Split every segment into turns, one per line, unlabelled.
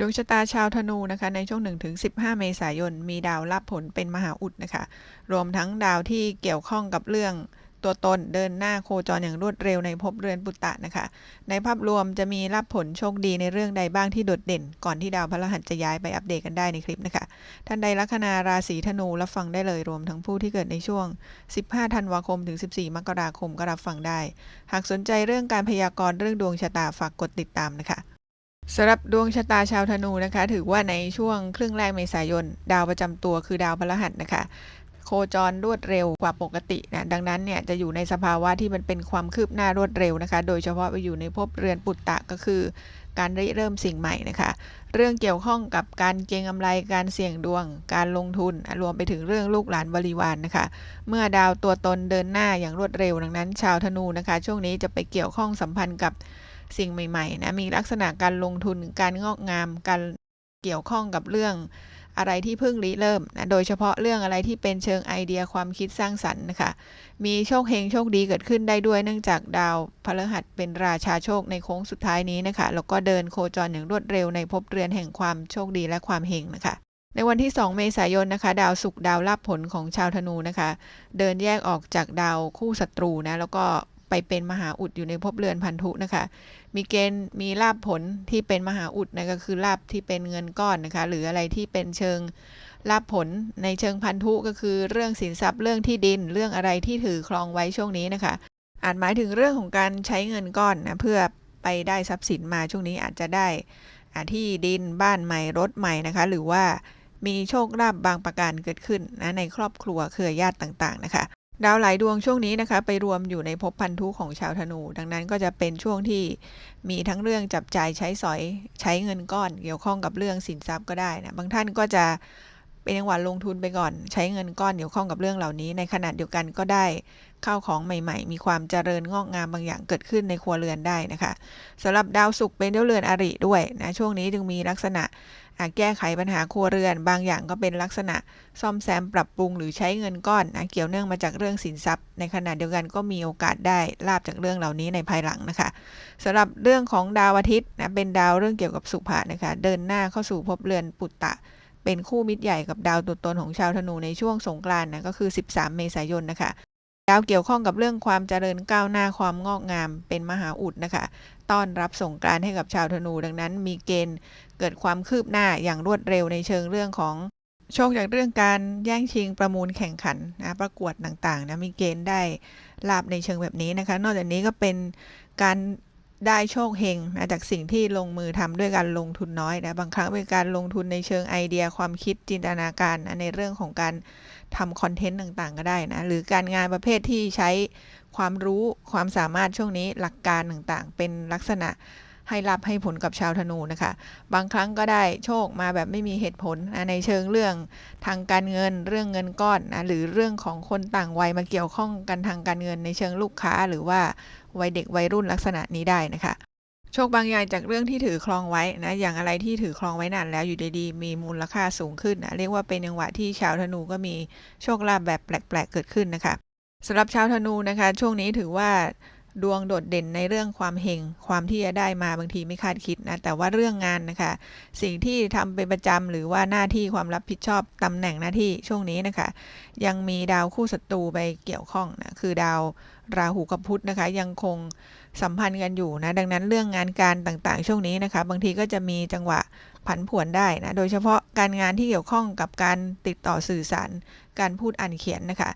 ดวงชะตาชาวธนูนะคะในช่วง 1-15 เมษายน มีดาวรับผลเป็นมหาอุดนะคะ รวมทั้งดาวที่เกี่ยวข้องกับเรื่องตัวตนเดินหน้าโคจรอย่างรวดเร็วในภพเรือนปุตตะนะคะ ในภาพรวมจะมีรับผลโชคดีในเรื่องใดบ้างที่โดดเด่น ก่อนที่ดาวพฤหัสจะย้ายไปอัปเดตกันได้ในคลิปนะคะ ท่านใดลัคนาราศีธนูรับฟังได้เลยรวมทั้งผู้ที่เกิดในช่วง 15 ธันวาคมถึง 14 มกราคมก็รับฟังได้ หากสนใจเรื่องการพยากรณ์เรื่องดวงชะตาฝากกดติดตามนะคะ สำหรับดวงชะตาชาวธนูนะคะ ถือว่าในช่วงครึ่งแรกเมษายน ดาวประจำตัวคือดาวพฤหัสนะคะ โคจรรวดเร็วกว่าปกตินะดังนั้นเนี่ยจะอยู่ในสภาวะที่มันเป็นความคืบหน้ารวดเร็วนะคะ โดยเฉพาะไปอยู่ในภพเรือนปุตตะก็คือ การริเริ่มสิ่งใหม่นะคะ เรื่องเกี่ยวข้องกับการเก็งกำไรการเสี่ยงดวง การลงทุนรวมไปถึงเรื่องลูกหลานบริวารนนะคะ เมื่อดาวตัวตนเดินหน้าอย่างรวดเร็วดังนั้น ชาวธนูนะคะ ช่วงนี้จะไปเกี่ยวข้องสัมพันธ์กับ สิ่งใหม่ๆนะมีลักษณะการลงทุนการงอกงาม การเกี่ยวข้องกับเรื่องอะไรที่เพิ่งริเริ่มนะโดยเฉพาะเรื่องอะไรที่เป็นเชิงไอเดียความคิดสร้างสรรค์นะคะมีโชคเฮงโชคดีเกิดขึ้นได้ด้วยเนื่องจากดาวพฤหัสเป็นราชาโชคในโค้งสุดท้ายนี้นะคะแล้วก็เดินโคจรอย่างรวดเร็วในภพเรือนแห่งความโชคดีและความเฮงนะคะ ในวันที่ 2 เมษายนนะคะ ดาวศุกร์ดาวลาภผลของชาวธนูนะคะ เดินแยกออกจากดาวคู่ศัตรูนะแล้วก็ เป็นมหาอุดอยู่ในภพเรือนพันธุนะคะ มีเกณฑ์มีลาภผลที่เป็นมหาอุดนะก็คือลาภที่เป็นเงินก้อนนะคะ หรืออะไรที่เป็นเชิงลาภผลในเชิงพันธุก็คือเรื่องสินทรัพย์เรื่องที่ดินเรื่องอะไรที่ถือครองไว้ช่วงนี้นะคะ อาจหมายถึงเรื่องของการใช้เงินก้อนนะเพื่อไปได้ทรัพย์สินมาช่วงนี้อาจจะได้ที่ดินบ้านใหม่รถใหม่นะคะ หรือว่ามีโชคลาภบางประการเกิดขึ้นนะในครอบครัวเครือญาติต่างๆนะคะ ดาวหลายดวงช่วงนี้นะคะไปรวมอยู่ในภพพันธุของชาวธนู ดังนั้นก็จะเป็นช่วงที่มีทั้งเรื่องจับจ่ายใช้สอยใช้เงินก้อน เกี่ยวข้องกับเรื่องสินทรัพย์ก็ได้นะบางท่านก็จะ เป็นจังหวะลงทุนไปก่อน ใช้เงินก้อนเกี่ยวข้องกับเรื่องเหล่านี้ ในขณะเดียวกันก็ได้ข้าวของใหม่ ๆ มีความเจริญงอกงามบางอย่างเกิดขึ้นในครัวเรือนได้นะคะสำหรับดาวศุกร์เป็นดาวเรือนอริด้วยนะช่วงนี้จึงมีลักษณะอะแก้ไขปัญหาครัวเรือน บางอย่างก็เป็นลักษณะซ่อมแซมปรับปรุงหรือใช้เงินก้อนนะเกี่ยวเนื่องมาจากเรื่องสินทรัพย์ ในขณะเดียวกันก็มีโอกาสได้ลาบจากเรื่องเหล่านี้ในภายหลังนะคะสำหรับเรื่องของดาวอาทิตย์นะเป็นดาวเรื่องเกี่ยวกับสุภะนะคะ เดินหน้าเข้าสู่ภพเรือนปุตตะ เป็นคู่มิตรใหญ่กับดาวตัวตนของชาวธนูในช่วงสงกรานต์นะก็คือ 13 เมษายนนะคะดาวเกี่ยวข้องกับเรื่องความเจริญก้าวหน้าความงอกงามเป็นมหาอุดนะคะ ต้อนรับสงกรานต์ให้กับชาวธนู ดังนั้น มีเกณฑ์เกิดความคืบหน้าอย่างรวดเร็วในเชิงเรื่องของโชคจากเรื่องการแย่งชิงประมูลแข่งขันนะประกวดต่างๆนะมีเกณฑ์ได้ลาบในเชิงแบบนี้นะคะ นอกจากนี้ก็เป็นการ ได้โชคเฮงนะจากสิ่งที่ลงมือทำด้วยการลงทุนน้อยนะบางครั้งเป็นการลงทุนในเชิงไอเดียความคิดจินตนาการนะในเรื่องของการทำคอนเทนต์ต่างๆ ก็ได้นะหรือการงานประเภทที่ใช้ความรู้ความสามารถช่วงนี้หลักการต่างๆ เป็นลักษณะให้รับให้ผลกับชาวธนูนะคะ บางครั้งก็ได้โชคมาแบบไม่มีเหตุผลนะในเชิงเรื่องทางการเงิน เรื่องเงินก้อนนะหรือเรื่องของคนต่างวัยมาเกี่ยวข้องกันทางการเงิน ในเชิงลูกค้าหรือว่า วัยเด็กวัยรุ่นลักษณะนี้ได้นะคะ โชคบางอย่างจากเรื่องที่ถือครองไว้นะ อย่างอะไรที่ถือครองไว้นานแล้วอยู่ดีๆมีมูลค่าสูงขึ้นนะเรียกว่าเป็นจังหวะที่ชาวธนูก็มีโชคลาภแบบแปลกๆเกิดขึ้นนะคะสำหรับชาวธนูนะคะ ช่วงนี้ถือว่า ดวงโดดเด่นในเรื่องความเฮงความที่จะได้มาบางทีไม่คาดคิดนะแต่ว่าเรื่องงานนะคะ สิ่งที่ทำเป็นประจำหรือว่าหน้าที่ความรับผิดชอบตำแหน่งหน้าที่ช่วงนี้นะคะ ยังมีดาวคู่ศัตรูไปเกี่ยวข้องนะคือดาวราหูกับพุธนะคะ ยังคงสัมพันธ์กันอยู่นะดังนั้นเรื่องงานการต่างๆ ช่วงนี้นะคะ บางทีก็จะมีจังหวะผันผวนได้นะโดยเฉพาะ การงานที่เกี่ยวข้องกับการติดต่อสื่อสาร การพูดอ่านเขียนนะคะ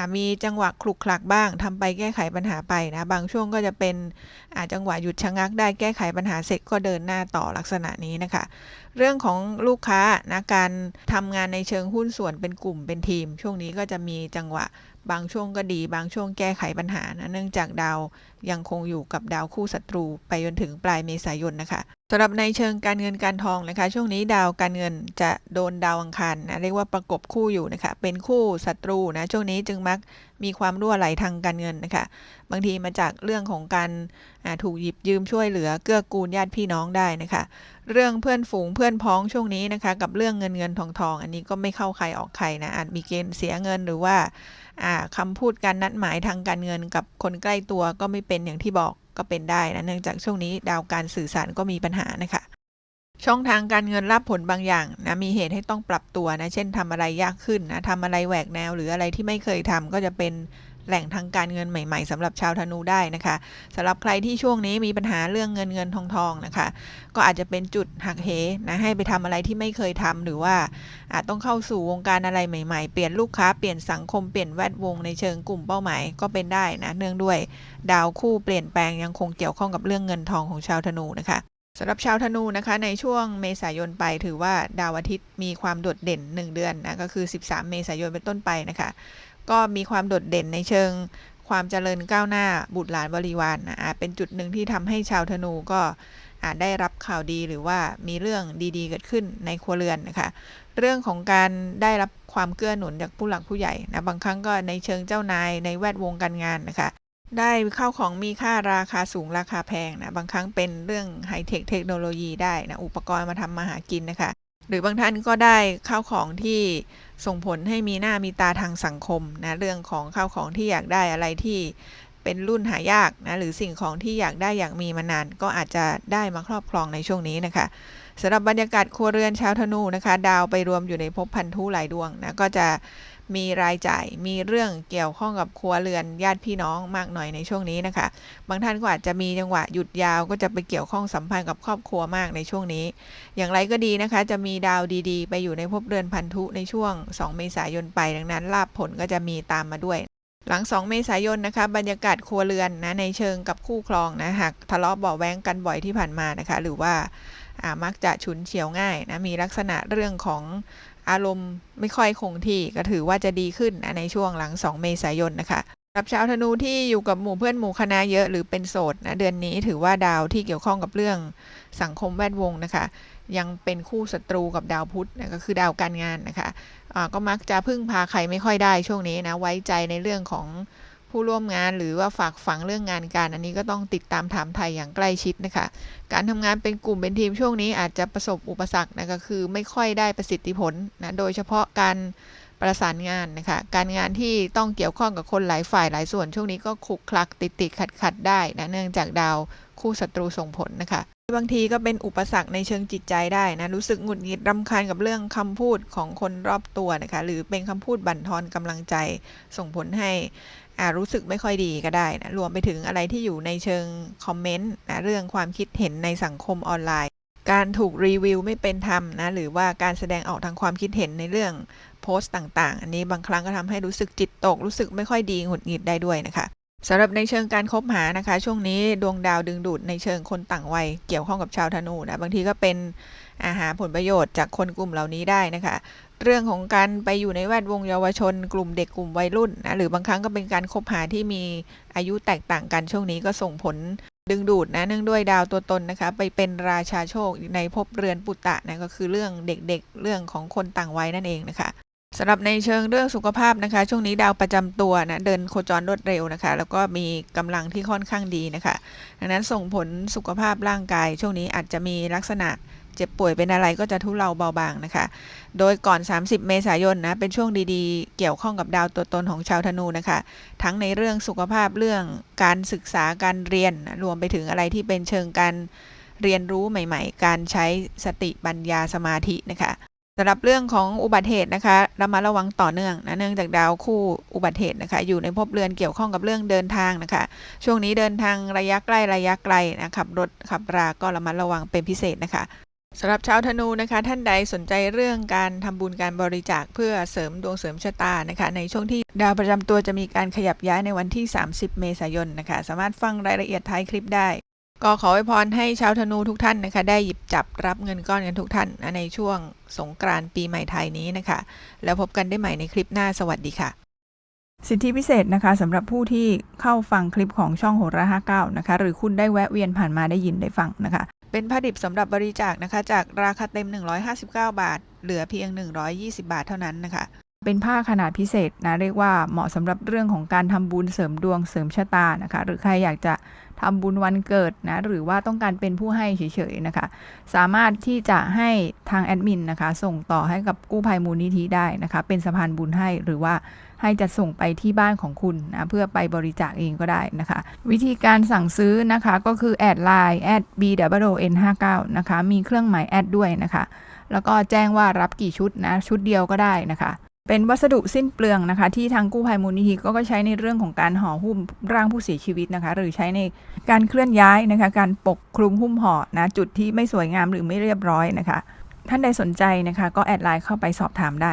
ะมีจังหวะคลุกคลักบ้างทำไปแก้ไขปัญหาไปนะบางช่วงก็จะเป็นจังหวะหยุดชะงักได้แก้ไขปัญหาเสร็จก็เดินหน้าต่อลักษณะนี้นะคะ เรื่องของลูกค้านะการทำงานในเชิงหุ้นส่วนเป็นกลุ่มเป็นทีม ช่วงนี้ก็จะมีจังหวะ บางช่วงก็ดี บางช่วงแก้ไขปัญหานะเนื่องจากดาวยังคงอยู่กับดาวคู่ศัตรู ไปจนถึงปลายเมษายนนะคะสำหรับในเชิงการเงินการทองนะคะ ช่วงนี้ดาวการเงินจะโดนดาวอังคารนะเรียกว่าประกบคู่อยู่นะคะ เป็นคู่ศัตรูนะช่วงนี้จึงมักมีความรั่วไหลทางการเงินนะคะ บางทีมาจากเรื่องของการถูกหยิบยืมช่วยเหลือเกื้อกูลญาติพี่น้องได้นะคะ เรื่องเพื่อนฝูงเพื่อนพ้องช่วงนี้นะคะ กับเรื่องเงินเงินทองทอง อันนี้ก็ไม่เข้าใครออกใครนะอาจมีเกณฑ์เสียเงินหรือว่า คำพูดการนัดหมายทางการเงินกับคนใกล้ตัวก็ไม่เป็นอย่างที่บอกก็เป็นได้นะเนื่องจากช่วงนี้ดาวการสื่อสารก็มีปัญหานะคะช่องทางการเงินรับผลบางอย่างนะมีเหตุให้ต้องปรับตัวนะเช่นทำอะไรยากขึ้นนะทำอะไรแหวกแนว หรืออะไรที่ไม่เคยทำก็จะเป็น แหล่งทางการเงินใหม่ ๆสำหรับชาวธนูได้นะคะสำหรับใครที่ช่วงนี้มีปัญหาเรื่องเงินเงินทองทองนะคะ ก็อาจจะเป็นจุดหักเหนะให้ไปทำอะไรที่ไม่เคยทำหรือว่าอาจต้องเข้าสู่วงการอะไรใหม่ ๆ เปลี่ยนลูกค้าเปลี่ยนสังคมเปลี่ยนแวดวงในเชิงกลุ่มเป้าหมายก็เป็นได้นะเนื่องด้วย ดาวคู่เปลี่ยนแปลงยังคงเกี่ยวข้องกับเรื่องเงินทองของชาวธนูนะคะ สำหรับชาวธนูนะคะในช่วงเมษายนไปถือว่าดาวอาทิตย์มีความโดดเด่น 1 เดือนนะก็คือ 13 เมษายนเป็นต้นไปนะคะ ก็มีความโดดเด่นในเชิงความเจริญก้าวหน้าบุตรหลานบริวารนนะอาจเป็นจุดหนึ่งที่ทำให้ชาวธนูก็อาจได้รับข่าวดีหรือว่ามีเรื่องดีๆ เกิดขึ้นในครัวเรือนนะคะ เรื่องของการได้รับความเกื้อหนุนจากผู้หลักผู้ใหญ่นะบางครั้งก็ในเชิงเจ้านายในแวดวงการงานนะคะ ได้ข้าวของมีค่าราคาสูงราคาแพงนะบางครั้งเป็นเรื่องไฮเทคเทคโนโลยีได้นะอุปกรณ์มาทำมาหากินนะคะ หรือบางท่านก็ได้ข้าวของที่ส่งผลให้มีหน้ามีตาทางสังคมนะเรื่องของข้าวของที่อยากได้อะไรที่เป็นรุ่นหายากนะหรือสิ่งของที่อยากได้อยากมีมานาน ก็อาจจะได้มาครอบครองในช่วงนี้นะคะสำหรับบรรยากาศครัวเรือนชาวธนูนะคะ ดาวไปรวมอยู่ในภพพันธุหลายดวงนะก็จะมีรายจ่าย มีเรื่องเกี่ยวข้องกับครัวเรือนญาติพี่น้องมากหน่อยในช่วงนี้นะคะ บางท่านก็อาจจะมีจังหวะหยุดยาวก็จะไปเกี่ยวข้องสัมพันธ์กับครอบครัวมากในช่วงนี้ อย่างไรก็ดีนะคะ จะมีดาวดีๆ ไปอยู่ในภพเรือนพันธุในช่วง 2 เมษายนไป ดังนั้นลาบผลก็จะมีตามมาด้วยหลัง 2 เมษายนนะคะบรรยากาศครัวเรือนนะในเชิงกับคู่ครองนะหากทะเลาะเบาแว้งกันบ่อยที่ผ่านมานะคะ หรือว่ามักจะฉุนเฉียวง่ายนะมีลักษณะเรื่องของ อารมณ์ไม่ค่อยคงที่ก็ถือว่าจะดีขึ้นในช่วงหลัง 2 เมษายนนะคะกับชาวธนูที่อยู่กับหมู่เพื่อนหมู่คณะเยอะหรือเป็นโสดนะเดือนนี้ถือว่าดาวที่เกี่ยวข้องกับเรื่องสังคมแวดวงนะคะ ยังเป็นคู่ศัตรูกับดาวพุธนะก็คือดาวการงานนะคะะก็มักจะพึ่งพาใครไม่ค่อยได้ช่วงนี้นะไว้ใจในเรื่องของ ผู้ร่วมงานหรือว่าฝากฝังเรื่องงานการ อันนี้ก็ต้องติดตามถามไทยอย่างใกล้ชิดนะคะ การทำงานเป็นกลุ่มเป็นทีมช่วงนี้อาจจะประสบอุปสรรคนะก็คือไม่ค่อยได้ประสิทธิผลนะโดยเฉพาะการประสานงานนะคะ การงานที่ต้องเกี่ยวข้องกับคนหลายฝ่ายหลายส่วน ช่วงนี้ก็คลุกคลักติดติดขัดขัดได้นะเนื่องจากดาวคู่ศัตรูส่งผลนะคะบางทีก็เป็นอุปสรรคในเชิงจิตใจได้นะ รู้สึกหงุดหงิดรำคาญกับเรื่องคำพูดของคนรอบตัวนะคะ หรือเป็นคำพูดบั่นทอนกำลังใจส่งผลให้ รู้สึกไม่ค่อยดีก็ได้นะรวมไปถึงอะไรที่อยู่ในเชิงคอมเมนต์นะเรื่องความคิดเห็นในสังคมออนไลน์ การถูกรีวิวไม่เป็นธรรมนะหรือว่าการแสดงออกทางความคิดเห็นในเรื่องโพสต์ต่างๆ อันนี้บางครั้งก็ทำให้รู้สึกจิตตก รู้สึกไม่ค่อยดีหงุดหงิดได้ด้วยนะคะสำหรับในเชิงการคบหานะคะ ช่วงนี้ดวงดาวดึงดูดในเชิงคนต่างวัยเกี่ยวข้องกับชาวธนูนะบางทีก็เป็นอาหาผลประโยชน์จากคนกลุ่มเหล่านี้ได้นะคะ เรื่องของการไปอยู่ในแวดวงเยาวชน กลุ่มเด็กกลุ่มวัยรุ่นนะหรือบางครั้งก็เป็นการคบหาที่มีอายุแตกต่างกันช่วงนี้ก็ส่งผลดึงดูดนะเนื่องด้วยดาวตัวตนนะคะ ไปเป็นราชาโชคในภพเรือนปุตตะนะก็คือเรื่องเด็กๆ เรื่องของคนต่างวัยนั่นเองนะคะสำหรับในเชิงเรื่องสุขภาพนะคะ ช่วงนี้ดาวประจำตัวนะเดินโคจรรวดเร็วนะคะ แล้วก็มีกำลังที่ค่อนข้างดีนะคะ ดังนั้นส่งผลสุขภาพร่างกาย ช่วงนี้อาจจะมีลักษณะ เจ็บป่วยเป็นอะไรก็จะทุเลาเบาบางนะคะ โดยก่อน 30 เมษายนนะเป็นช่วงดีๆ เกี่ยวข้องกับดาวตัวตนของชาวธนูนะคะ ทั้งในเรื่องสุขภาพเรื่องการศึกษาการเรียนรวมไปถึงอะไรที่เป็นเชิงการเรียนรู้ใหม่ ๆ การใช้สติปัญญาสมาธินะคะสำหรับเรื่องของอุบัติเหตุนะคะระมัดระวังต่อเนื่องนะเนื่องจากดาวคู่อุบัติเหตุนะคะ อยู่ในภพเรือนเกี่ยวข้องกับเรื่องเดินทางนะคะ ช่วงนี้เดินทางระยะใกล้ระยะไกลนะขับรถขับราก็ระมัดระวังเป็นพิเศษนะคะ สำหรับชาวธนูนะคะท่านใดสนใจเรื่องการทำบุญการบริจาคเพื่อเสริมดวงเสริมชะตานะคะ ในช่วงที่ดาวประจำตัวจะมีการขยับย้ายในวันที่ 30 เมษายนนะคะ สามารถฟังรายละเอียดท้ายคลิปได้ ก็ขออวยพรให้ชาวธนูทุกท่านนะคะ ได้หยิบจับรับเงินก้อนกันทุกท่าน ในช่วงสงกรานต์ปีใหม่ไทยนี้นะคะ แล้วพบกันได้ใหม่ในคลิปหน้าสวัสดีค่ะสิทธิพิเศษนะคะสำหรับผู้ที่เข้าฟังคลิปของช่องโหราห้าเก้านะคะ หรือคุณได้แวะเวียนผ่านมาได้ยินได้ฟังนะคะ เป็นผ้าดิบสำหรับบริจาคนะคะ จากราคาเต็ม 159 บาท เหลือเพียง 120 บาทเท่านั้นนะคะ เป็นผ้าขนาดพิเศษนะเรียกว่าเหมาะสำหรับเรื่องของการทำบุญเสริมดวงเสริมชะตานะคะ หรือใครอยากจะทำบุญวันเกิดนะหรือว่าต้องการเป็นผู้ให้เฉยๆนะคะ สามารถที่จะให้ทางแอดมินนะคะ ส่งต่อให้กับกู้ภัยมูลนิธิได้นะคะ เป็นสะพานบุญให้หรือว่า
ให้จัดส่งไปที่บ้านของคุณนะเพื่อไปบริจาคเองก็ได้นะคะ วิธีการสั่งซื้อนะคะก็คือแอดไลน์แอด b w n 5 9นะคะมีเครื่องหมายแอดด้วยนะคะ แล้วก็แจ้งว่ารับกี่ชุดนะชุดเดียวก็ได้นะคะเป็นวัสดุสิ้นเปลืองนะคะ ที่ทางกู้ภัยมูลนิธิก็ใช้ในเรื่องของการห่อหุ้มร่างผู้เสียชีวิตนะคะ หรือใช้ในการเคลื่อนย้ายนะคะ การปกคลุมหุ้มห่อนะจุดที่ไม่สวยงามหรือไม่เรียบร้อยนะคะ ท่านใดสนใจนะคะ ก็แอดไลน์เข้าไปสอบถามได้